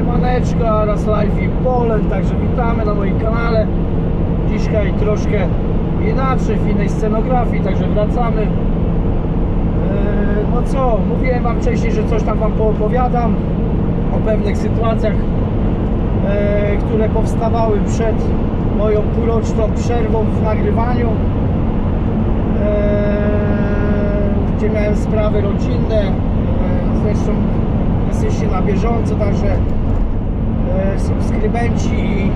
Siemaneczka, raz live i Poland, także witamy na moim kanale. Dzisiaj troszkę inaczej, w innej scenografii, także wracamy. Eee, No co, mówiłem Wam wcześniej, że coś tam Wam poopowiadam o pewnych sytuacjach, e, które powstawały przed moją półroczną przerwą w nagrywaniu. Eee, gdzie miałem sprawy rodzinne. Eee, Zresztą jesteście na bieżąco, także subskrybenci i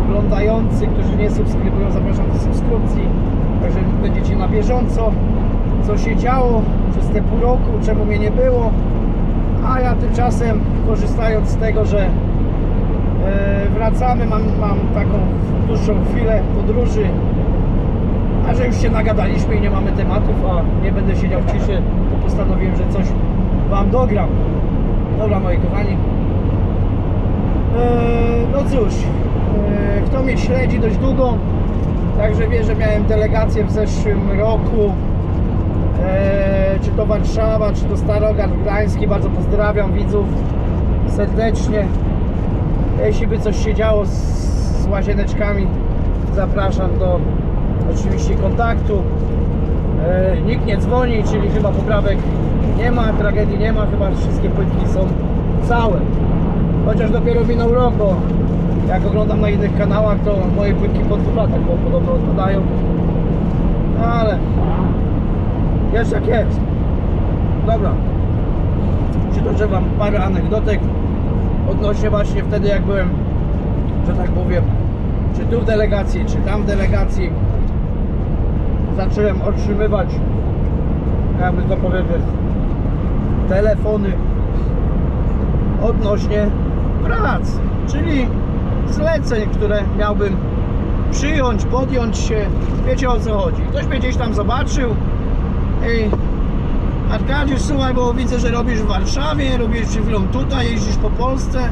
oglądający, którzy nie subskrybują, zapraszam do subskrypcji. Także będziecie na bieżąco, co się działo przez te pół roku, czemu mnie nie było. A ja tymczasem, korzystając z tego, że e, wracamy, mam, mam taką dłuższą chwilę podróży, a że już się nagadaliśmy i nie mamy tematów, a nie będę siedział w ciszy, to postanowiłem, że coś Wam dogram. Dobra, moi kochani. Eee, no cóż, eee, kto mnie śledzi dość długo, także wie, że miałem delegację w zeszłym roku. Eee, czy to Warszawa, czy to Starogard Gdański. Bardzo pozdrawiam widzów serdecznie. Jeśli by coś się działo z, z łazieneczkami, zapraszam do oczywiście kontaktu. E, nikt nie dzwoni, czyli chyba poprawek nie ma, tragedii nie ma, chyba wszystkie płytki są całe. Chociaż dopiero minął rok, bo jak oglądam na innych kanałach, to moje płytki po dwóch latach bo podobno odpadają. No ale jest jak jest. Dobra. Przytoczę Wam parę anegdotek odnośnie właśnie wtedy jak byłem, że tak powiem, czy tu w delegacji, czy tam w delegacji zacząłem otrzymywać, jakby to powiedzieć, telefony odnośnie prac, czyli zleceń, które miałbym przyjąć, podjąć się, wiecie o co chodzi. Ktoś mnie gdzieś tam zobaczył i Arkadiusz, słuchaj, bo widzę, że robisz w Warszawie, robisz przed chwilą tutaj, jeździsz po Polsce.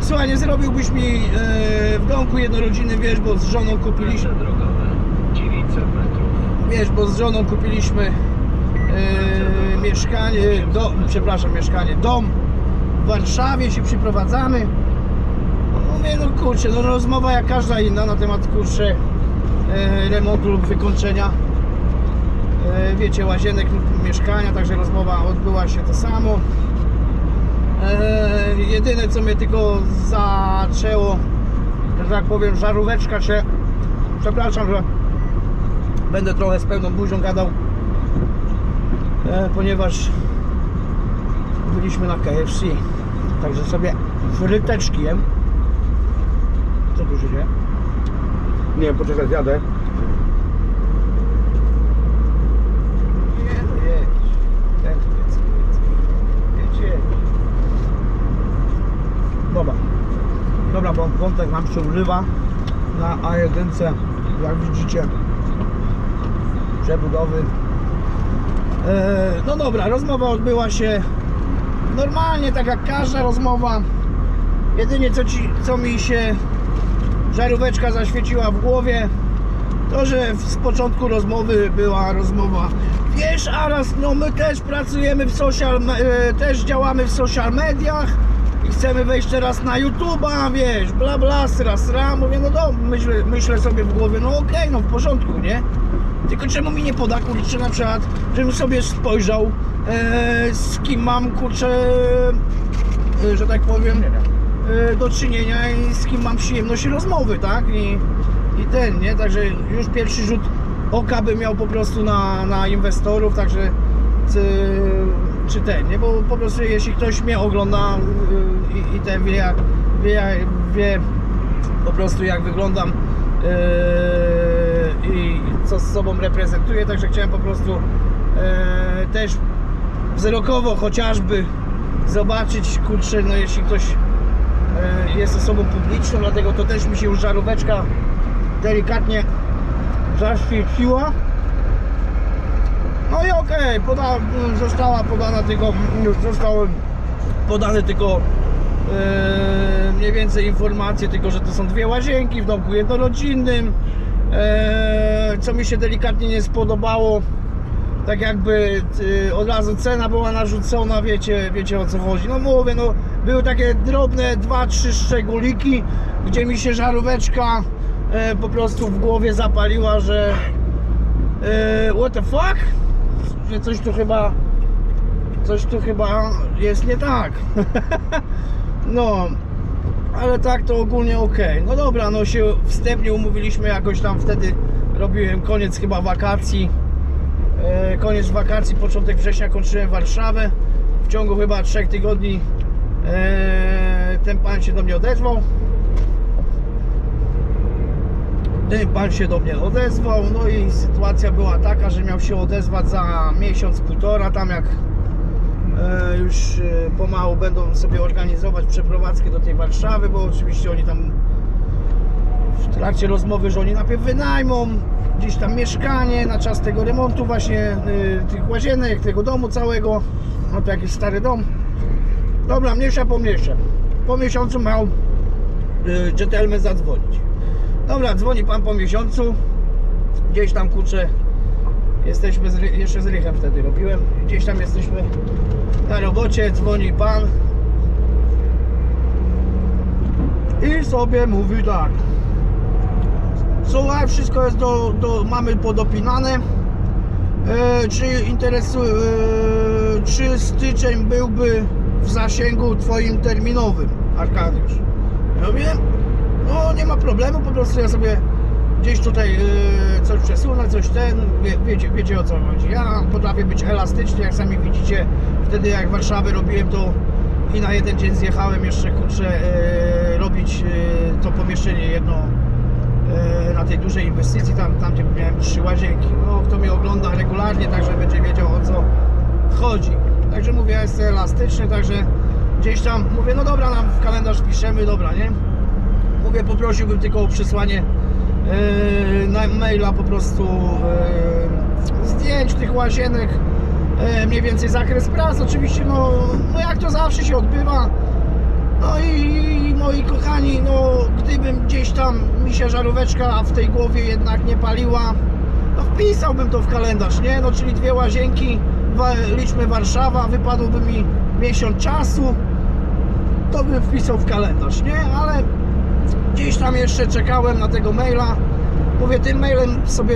Słuchaj, nie zrobiłbyś mi e, w domku jednorodzinnym, wiesz, bo z żoną kupiliśmy, drogowe 900 metrów. wiesz, bo z żoną kupiliśmy e, mieszkanie, do, przepraszam, mieszkanie, dom w Warszawie, się przyprowadzamy. No mówię, no kurczę, no rozmowa jak każda inna na temat, kurczę, e, remontu lub wykończenia e, wiecie, łazienek lub mieszkania, także rozmowa odbyła się to samo. E, jedyne co mnie tylko zaczęło, że tak powiem, żaróweczka się, przepraszam, że będę trochę z pełną buzią gadał, e, ponieważ byliśmy na KFC, także sobie fryteczki jem. Co tu się dzieje? Nie wiem, poczekaj, jadę. Dobra. Dobra, bo wątek nam się urywa na A1, jak widzicie, przebudowy. E, no dobra, rozmowa odbyła się normalnie, tak jak każda rozmowa. Jedynie co, ci, co mi się żaróweczka zaświeciła w głowie, to, że z początku rozmowy była rozmowa Wiesz Aras, no my też pracujemy w social, e, też działamy w social mediach i chcemy wejść teraz na YouTube'a, wiesz, bla bla, sra sra, mówię, no do, myślę, myślę sobie w głowie, no okej, no w porządku, nie? Tylko czemu mi nie poda, kurczę, na przykład, żebym sobie spojrzał, e, z kim mam, kurczę, e, że tak powiem, e, do czynienia i z kim mam przyjemność rozmowy, tak? I, i ten, nie? Także już pierwszy rzut oka bym miał po prostu na, na inwestorów, także czy, czy ten, nie? Bo po prostu jeśli ktoś mnie ogląda y, i, i ten wie jak, wie, wie po prostu jak wyglądam yy, i co z sobą reprezentuję, także chciałem po prostu yy, też wzrokowo chociażby zobaczyć, kurczę, no jeśli ktoś yy, jest osobą publiczną, dlatego to też mi się już żaróweczka delikatnie zaświeciła. No i okej, poda, została podana tylko, już zostały podane tylko e, mniej więcej informacje, tylko że to są dwie łazienki w domku jednorodzinnym. E, co mi się delikatnie nie spodobało, tak jakby y, od razu cena była narzucona, wiecie, wiecie o co chodzi. No mówię, no były takie drobne dwa, trzy szczególiki, gdzie mi się żaróweczka e, po prostu w głowie zapaliła, że e, what the fuck? Że coś tu chyba coś tu chyba jest nie tak. no, ale tak to ogólnie ok. No dobra, no się wstępnie umówiliśmy jakoś tam wtedy robiłem koniec chyba wakacji. E, koniec wakacji, początek września kończyłem Warszawę. W ciągu chyba trzech tygodni e, ten pan się do mnie odezwał. Ten pan się do mnie odezwał, no i sytuacja była taka, że miał się odezwać za miesiąc, półtora, tam jak już e, pomału będą sobie organizować przeprowadzkę do tej Warszawy, bo oczywiście oni tam w trakcie rozmowy, że oni najpierw wynajmą gdzieś tam mieszkanie na czas tego remontu właśnie y, tych łazienek, tego domu całego. No to jakiś stary dom. Dobra, mniejsza pomniejsza. Po miesiącu miał gentleman zadzwonić. Dobra, dzwoni pan po miesiącu. Gdzieś tam kurczę jesteśmy z, jeszcze z Rychem wtedy robiłem. Gdzieś tam jesteśmy na robocie, dzwoni pan. I sobie mówi tak. Słuchaj, wszystko jest do, do mamy podopinane. E, czy interesuje, e, czy styczeń byłby w zasięgu twoim terminowym, Arkadiusz? Ja mówię, no nie ma problemu, po prostu ja sobie gdzieś tutaj e, coś przesunę, coś ten, wie, wiecie, wiecie o co chodzi. Ja potrafię być elastyczny, jak sami widzicie, wtedy jak Warszawy robiłem to i na jeden dzień zjechałem jeszcze, kurczę, e, robić e, to pomieszczenie jedno e, na tej dużej inwestycji, tam, tam gdzie miałem trzy łazienki. No, kto mnie ogląda regularnie, także będzie wiedział o co chodzi. Także mówię, ja jestem elastyczny, także gdzieś tam mówię, no dobra, nam w kalendarz piszemy, dobra, nie? Mówię, poprosiłbym tylko o przesłanie e, na maila po prostu e, zdjęć tych łazienek, mniej więcej zakres prac, oczywiście, no, no jak to zawsze się odbywa, no i moi kochani, no gdybym gdzieś tam mi się żaróweczka w tej głowie jednak nie paliła, no wpisałbym to w kalendarz, nie? No czyli dwie łazienki, liczmy Warszawa, wypadłby mi miesiąc czasu, to bym wpisał w kalendarz, nie? Ale gdzieś tam jeszcze czekałem na tego maila. Mówię, tym mailem sobie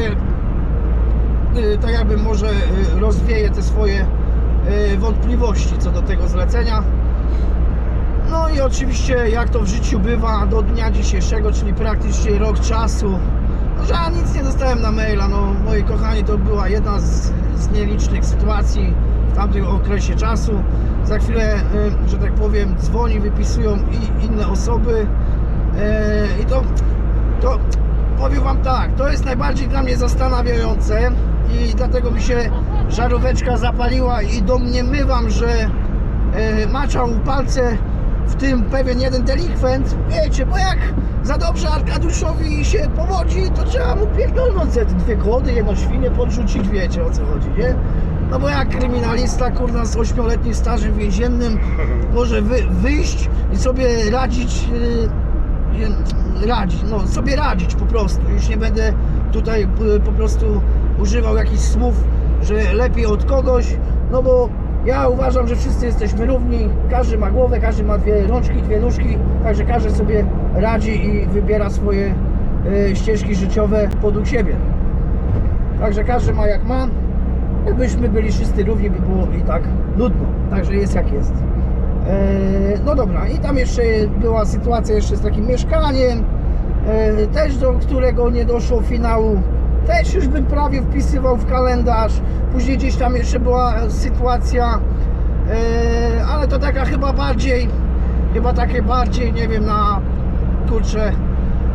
tak jakby może y, rozwieję te swoje y, wątpliwości co do tego zlecenia. No i oczywiście jak to w życiu bywa do dnia dzisiejszego, czyli praktycznie rok czasu, no, że ja nic nie dostałem na maila, no moi kochani, to była jedna z, z nielicznych sytuacji w tamtym okresie czasu. Za chwilę, y, że tak powiem, dzwoni, wypisują i inne osoby y, i to, to powiem Wam tak, to jest najbardziej dla mnie zastanawiające i dlatego mi się żaróweczka zapaliła i domniemywam, że e, maczał palce w tym pewien jeden delikwent, wiecie, bo jak za dobrze Arkadiuszowi się powodzi, to trzeba mu pierdolnąć te dwie kłody, jedno świnie podrzucić, wiecie o co chodzi, nie? No bo jak kryminalista, kurna, z ośmioletnim stażem więziennym może wy, wyjść i sobie radzić, yy, radzić, no sobie radzić po prostu, już nie będę tutaj y, po prostu używał jakichś słów, że lepiej od kogoś, no bo ja uważam, że wszyscy jesteśmy równi, każdy ma głowę, każdy ma dwie rączki, dwie nóżki, także każdy sobie radzi i wybiera swoje y, ścieżki życiowe podług siebie. Także każdy ma jak ma. Gdybyśmy byli wszyscy równi, by było i tak nudno. Także jest jak jest. Eee, no dobra, i tam jeszcze była sytuacja jeszcze z takim mieszkaniem, eee, też do którego nie doszło finału. Też już bym prawie wpisywał w kalendarz. Później gdzieś tam jeszcze była sytuacja, eee, ale to taka chyba bardziej, chyba takie bardziej, nie wiem, na kurczę,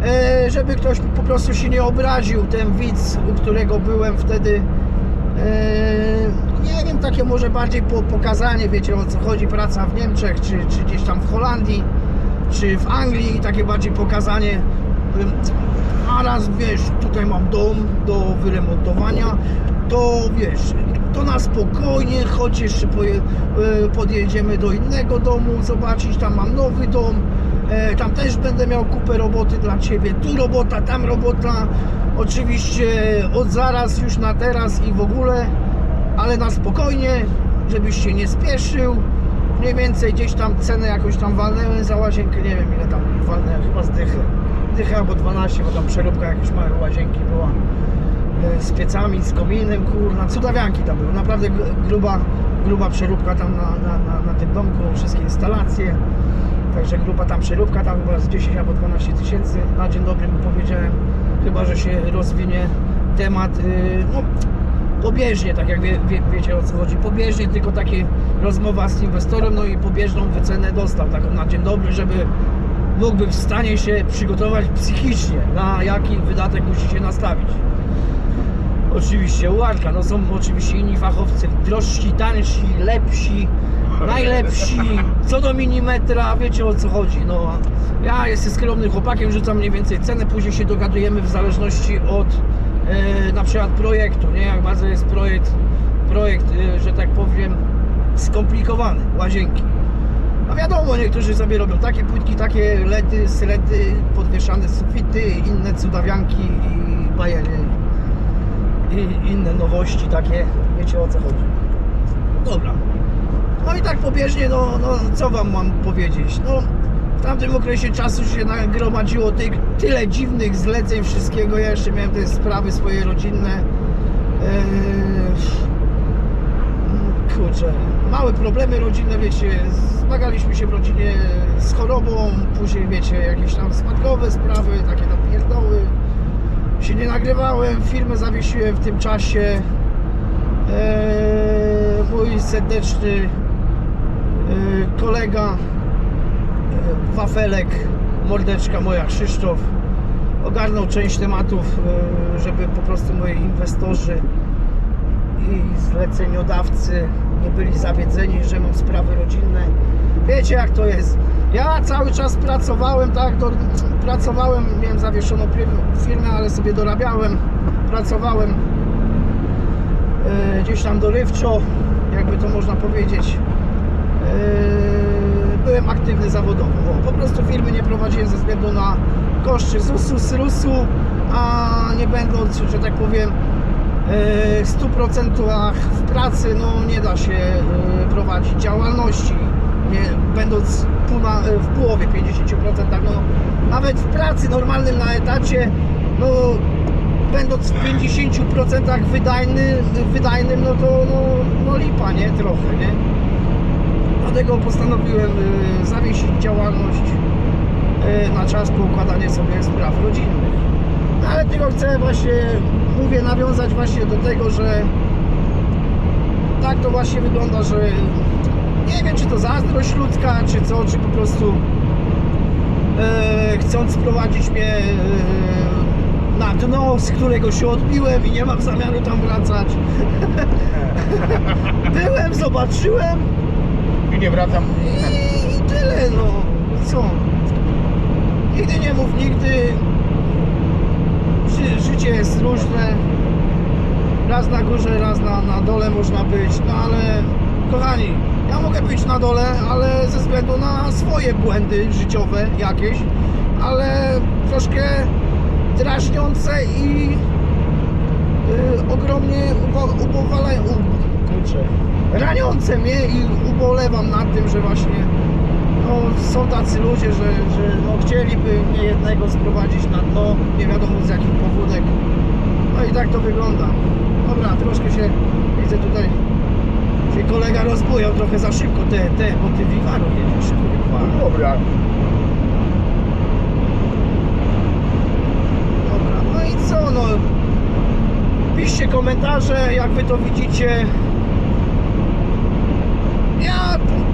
e, żeby ktoś po prostu się nie obraził, ten widz, u którego byłem wtedy. E, nie wiem, takie może bardziej po, pokazanie, wiecie o co chodzi, praca w Niemczech, czy, czy gdzieś tam w Holandii, czy w Anglii, takie bardziej pokazanie. A raz wiesz, tutaj mam dom do wyremontowania, to wiesz, to na spokojnie, choć jeszcze e, podjedziemy do innego domu, zobaczyć, tam mam nowy dom, e, tam też będę miał kupę roboty dla Ciebie, tu robota, tam robota, oczywiście od zaraz już na teraz i w ogóle, ale na spokojnie, żebyś się nie spieszył. Mniej więcej gdzieś tam cenę jakoś tam walnęłem za łazienkę, nie wiem ile tam walnęłem, chyba z. Dychy albo 12, bo tam przeróbka jakieś małe łazienki była e, z piecami, z kominem, kurna, cudawianki tam były, naprawdę gr- gruba, gruba przeróbka tam na, na, na, na tym domku, wszystkie instalacje, także gruba tam przeróbka, tam chyba z 10 albo 12 tysięcy, na dzień dobry mu powiedziałem, chyba, że się rozwinie temat, y, no, pobieżnie, tak jak wie, wie, wiecie o co chodzi, pobieżnie, tylko takie rozmowa z inwestorem, no i pobieżną wycenę dostał, taką na dzień dobry, żeby mógłby w stanie się przygotować psychicznie, na jaki wydatek musi się nastawić. Oczywiście ułarka, no są oczywiście inni fachowcy, drożsi, tańsi, lepsi, najlepsi, co do milimetra, wiecie o co chodzi, no. Ja jestem skromnym chłopakiem, rzucam mniej więcej cenę, później się dogadujemy w zależności od e, na przykład projektu, nie, jak bardzo jest projekt, projekt, e, że tak powiem, skomplikowany, łazienki. No wiadomo, niektórzy sobie robią takie płytki, takie ledy, sledy, podwieszane sufity, inne cudawianki i bajery i inne nowości takie, wiecie o co chodzi. Dobra. No i tak pobieżnie, no, no co wam mam powiedzieć? No w tamtym okresie czasu się nagromadziło tych, tyle dziwnych zleceń wszystkiego. Ja jeszcze miałem te sprawy swoje rodzinne. Eee, kurczę, małe problemy rodzinne, wiecie, zmagaliśmy się w rodzinie z chorobą, później wiecie, jakieś tam spadkowe sprawy, takie tam pierdoły się nie nagrywałem, filmę zawiesiłem w tym czasie. Eee, mój serdeczny eee, kolega eee, Wafelek, mordeczka moja Krzysztof, ogarnął część tematów, eee, żeby po prostu moi inwestorzy i zleceniodawcy nie byli zawiedzeni, że mam sprawy rodzinne. Wiecie jak to jest. Ja cały czas pracowałem, tak, do, pracowałem, miałem zawieszoną firmę, ale sobie dorabiałem, pracowałem e, gdzieś tam dorywczo, jakby to można powiedzieć. E, byłem aktywny zawodowo. Po prostu firmy nie prowadziłem ze względu na koszty ZUS-u, SRUS-u, a nie będąc, że tak powiem, 100% w pracy no, nie da się e, prowadzić działalności, nie, będąc e, w połowie 50%, no, nawet w pracy normalnym na etacie, no, będąc w 50% wydajny, wydajnym, no to no, no lipa, nie? Trochę, nie? Dlatego postanowiłem e, zawiesić działalność e, na czas po układanie sobie spraw rodzinnych. No, ale tylko chcę właśnie, mówię, nawiązać właśnie do tego, że tak to właśnie wygląda, że nie wiem, czy to zazdrość ludzka, czy co, czy po prostu e, chcąc sprowadzić mnie e, na dno, z którego się odbiłem i nie mam zamiaru tam wracać. Byłem, zobaczyłem I nie wracam. i, i tyle, no. Co? Nigdy nie mów nigdy. Ży, życie jest różne. Raz na górze, raz na, na dole można być, no ale kochani, ja mogę być na dole, ale ze względu na swoje błędy życiowe jakieś, ale troszkę drażniące i y, ogromnie ubo- ubowalają, u- kurczę, raniące mnie i ubolewam nad tym, że właśnie no, są tacy ludzie, że, że no, chcieliby mnie jednego sprowadzić na dno, nie wiadomo z jakich powódek. No i tak to wygląda. Dobra, troszkę się widzę tutaj się kolega rozbujał trochę za szybko te, te bo ty Vivaro jedziesz, kurwa. Dobra. Dobra, no i co no Piszcie komentarze jak wy to widzicie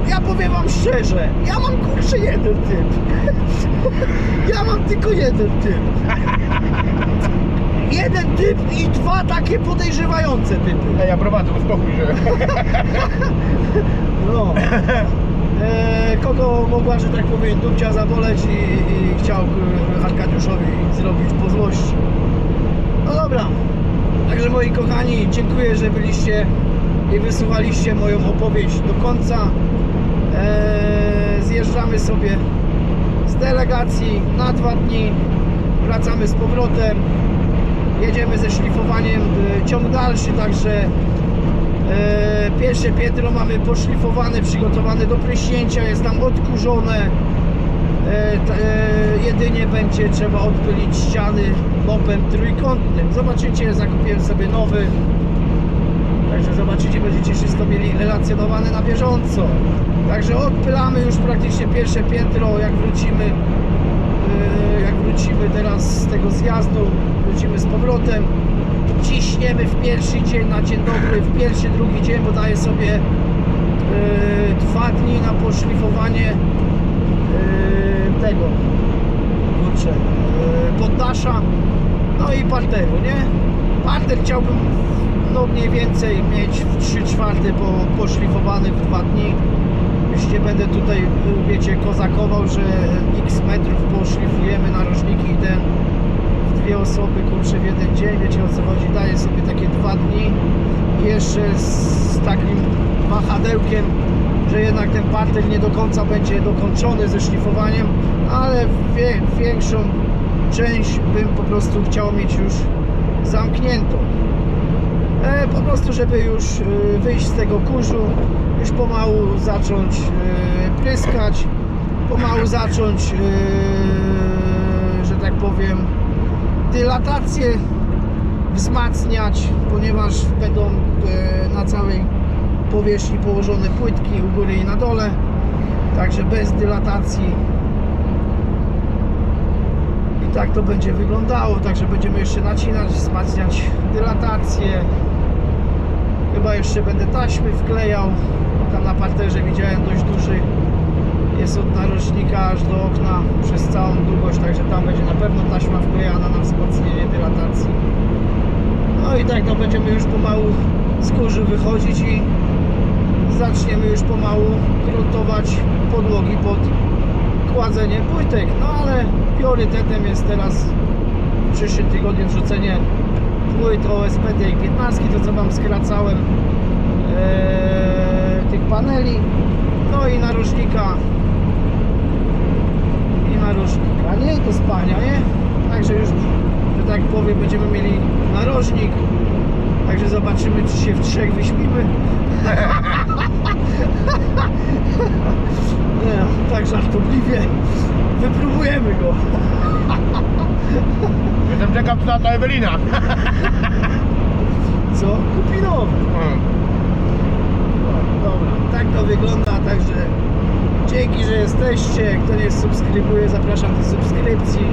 Ja, powiem wam szczerze Ja mam kurczę jeden typ Ja mam tylko jeden typ Jeden typ i dwa takie podejrzewające typy Ej, ja prowadzę, uspokój się. No. E, kogo mogła, że tak powiem, dupcia zaboleć i, i chciał e, Arkadiuszowi zrobić po złości. No dobra. Także moi kochani, dziękuję, że byliście i wysłuchaliście moją opowieść do końca. E, zjeżdżamy sobie z delegacji na dwa dni. Wracamy z powrotem. Jedziemy ze szlifowaniem e, ciąg dalszy, także E, pierwsze piętro mamy poszlifowane, przygotowane do pryśnięcia, jest tam odkurzone. E, jedynie będzie trzeba odpylić ściany mopem trójkątnym. Zobaczycie, zakupiłem sobie nowy. Zobaczycie, będziecie wszystko mieli relacjonowane na bieżąco. Także odpylamy już praktycznie pierwsze piętro, jak wrócimy Yy, jak wrócimy teraz z tego zjazdu, wrócimy z powrotem, ciśniemy w pierwszy dzień na dzień dobry, w pierwszy, drugi dzień, bo daję sobie yy, dwa dni na poszlifowanie yy, tego, kurczę, poddasza, no i parteru, nie? Parter chciałbym no mniej więcej mieć w 3 czwarte po, poszlifowany w dwa dni. Już nie będę tutaj, y, wiecie, kozakował, że x metrów poszlifujemy narożniki i ten w dwie osoby, kurczę, w jeden dzień, wiecie o co chodzi, daję sobie takie dwa dni i jeszcze z takim wahadełkiem, że jednak ten parter nie do końca będzie dokończony ze szlifowaniem, ale wie, większą część bym po prostu chciał mieć już zamkniętą. E, po prostu, żeby już e, wyjść z tego kurzu, już pomału zacząć e, pryskać, pomału zacząć, że tak powiem, dylatację wzmacniać, ponieważ będą na całej powierzchni położone płytki u góry i na dole, także bez dylatacji tak to będzie wyglądało, także będziemy jeszcze nacinać, wzmacniać dylatację. Chyba jeszcze będę taśmy wklejał. Tam na parterze widziałem dość duży. Jest od narożnika aż do okna przez całą długość, także tam będzie na pewno taśma wklejana na wzmocnienie dylatacji. No i tak no będziemy już pomału z kurzu wychodzić i zaczniemy już pomału gruntować podłogi pod kładzenie płytek, no ale priorytetem jest teraz w przyszłym tygodniu wrzucenie płyt OSP tej 15, to co Wam skracałem eee, tych paneli, no i narożnika i narożnika, nie? Do spania, nie? Także już, że tak powiem, będziemy mieli narożnik, także zobaczymy, czy się w trzech wyśpimy. Nie, tak żartobliwie. Wypróbujemy go. Jestem ciekaw, co na to Ewelina. Co? Kupi nowy. Mm. No, Dobra, tak to wygląda, także dzięki, że jesteście. Kto nie subskrybuje, zapraszam do subskrypcji.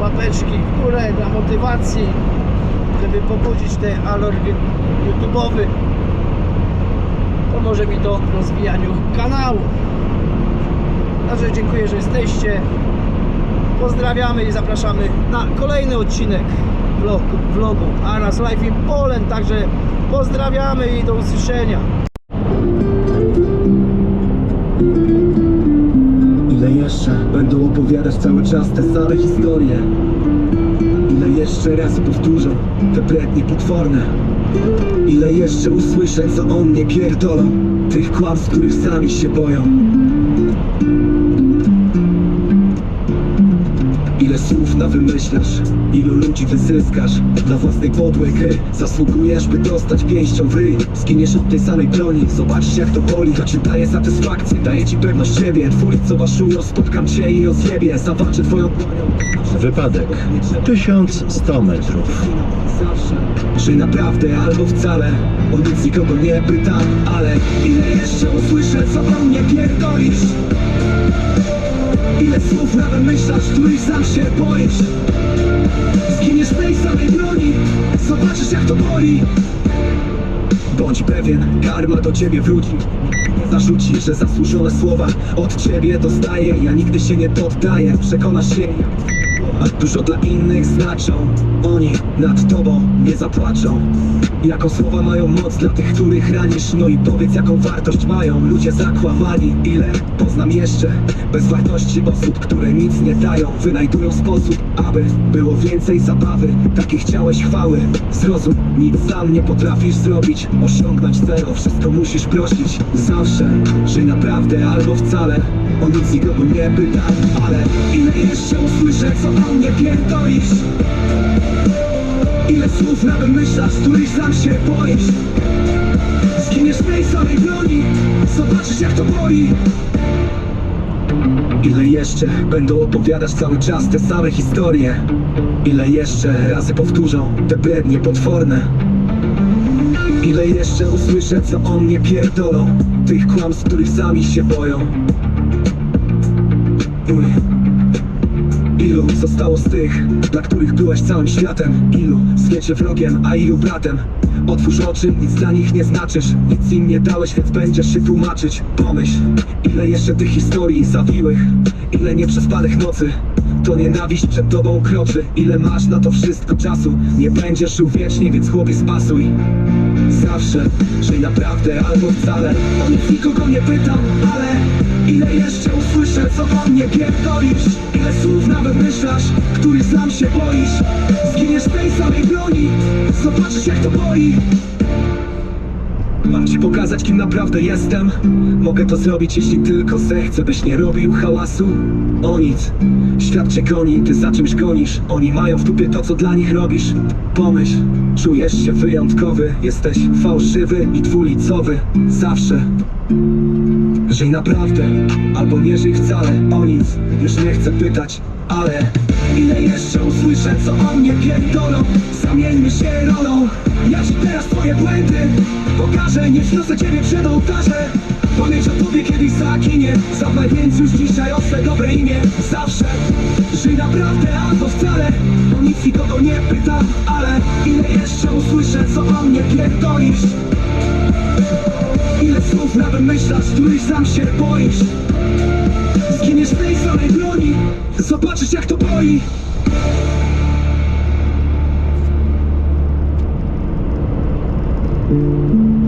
Łapeczki w górę dla motywacji, żeby pobudzić ten alergię YouTube'owy. Pomoże mi to w rozwijaniu kanału. Także dziękuję, że jesteście. Pozdrawiamy i zapraszamy na kolejny odcinek vlogu, vlogu Aras Life in Poland. Także pozdrawiamy i do usłyszenia. Ile jeszcze będą opowiadać cały czas te same historie Ile jeszcze razy powtórzą te brednie potworne Ile jeszcze usłyszę co o mnie pierdolą Tych kłamstw, których sami się boją Ile słów na wymyślasz, ilu ludzi wyzyskasz? Dla własnej podłej gry. Zasługujesz, by dostać pięścią w ryj. Zginiesz od tej samej broni, zobaczysz jak to boli To ci daje satysfakcję, daje ci pewność siebie. Twój co waszują, spotkam cię i rozjebie Zawalczę twoją bronią. Wypadek. 1100 metrów. Zawsze, czy naprawdę albo wcale. O nic nikogo nie pytam, ale Ile jeszcze usłyszę, co o mnie pierdolisz Ile słów na wymyślasz, których sam się boisz? Zginiesz w tej samej broni Zobaczysz jak to boli. Bądź pewien, karma do ciebie wróci. Zarzuci, że zasłużone słowa Od ciebie dostaję, ja nigdy się nie poddaję Przekonasz się a Dużo dla innych znaczą. Oni nad tobą nie zapłaczą Jaką słowa mają moc dla tych, których ranisz. No i powiedz jaką wartość mają. Ludzie zakłamani Ile poznam jeszcze? Bez wartości osób, które nic nie dają Wynajdują sposób, aby było więcej zabawy. Takie chciałeś chwały. Zrozum, nic sam nie potrafisz zrobić. Osiągnąć zero, wszystko musisz prosić. Zawsze, żyj naprawdę albo wcale O nic nikogo nie pytam, ale Ile jeszcze usłyszę, co o mnie pierdolisz? Ile słów na wymyślasz, których sam się boisz? Zginiesz w tej samej broni Zobaczysz jak to boli. Ile jeszcze będą opowiadać cały czas te same historie? Ile jeszcze razy powtórzą te brednie potworne? Ile jeszcze usłyszę co o mnie pierdolą? Tych kłamstw, których sami się boją Ilu zostało z tych, dla których byłeś całym światem? Ilu zwiecie wrogiem, a ilu bratem? Otwórz oczy, nic dla nich nie znaczysz. Nic im nie dałeś, więc będziesz się tłumaczyć. Pomyśl, ile jeszcze tych historii zawiłych? Ile nieprzespanych nocy? To nienawiść przed tobą kroczy. Ile masz na to wszystko czasu? Nie będziesz żył wiecznie, więc chłopie spasuj. Zawsze, żyj naprawdę albo wcale. O nic nikogo nie pytam, ale Ile jeszcze usłyszę, co o mnie pierdolisz? Ile słów nawet myślasz, których sam się boisz? Zginiesz w tej samej broni Zobaczysz jak to boli. Mam ci pokazać kim naprawdę jestem. Mogę to zrobić jeśli tylko zechcę Byś nie robił hałasu. O nic Świat cię goni, ty za czymś gonisz. Oni mają w dupie to co dla nich robisz. Pomyśl Czujesz się wyjątkowy. Jesteś fałszywy i dwulicowy. Zawsze Żyj naprawdę, albo nie żyj wcale. O nic, już nie chcę pytać Ale ile jeszcze usłyszę co o mnie pierdolą? Zamieńmy się rolą. Ja ci teraz twoje błędy Pokażę, nie wzniosę ciebie przed ołtarze. Pamięć o tobie kiedyś zaginie Zadbaj więc już dzisiaj o swe dobre imię. Zawsze Żyj naprawdę albo wcale O nic nikogo nie pytam Ale ile jeszcze usłyszę co o mnie pierdolisz sam się boisz. Zginiesz w tej samej broni. Zobaczysz jak to boi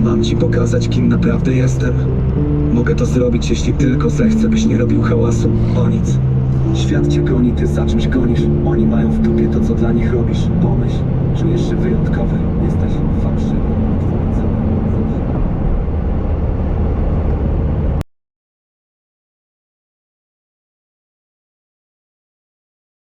Mam ci pokazać kim naprawdę jestem. Mogę to zrobić jeśli tylko zechcę Byś nie robił hałasu. O nic. Świat cię goni, ty za czymś gonisz. Oni mają w dupie to co dla nich robisz. Pomyśl, czujesz się wyjątkowy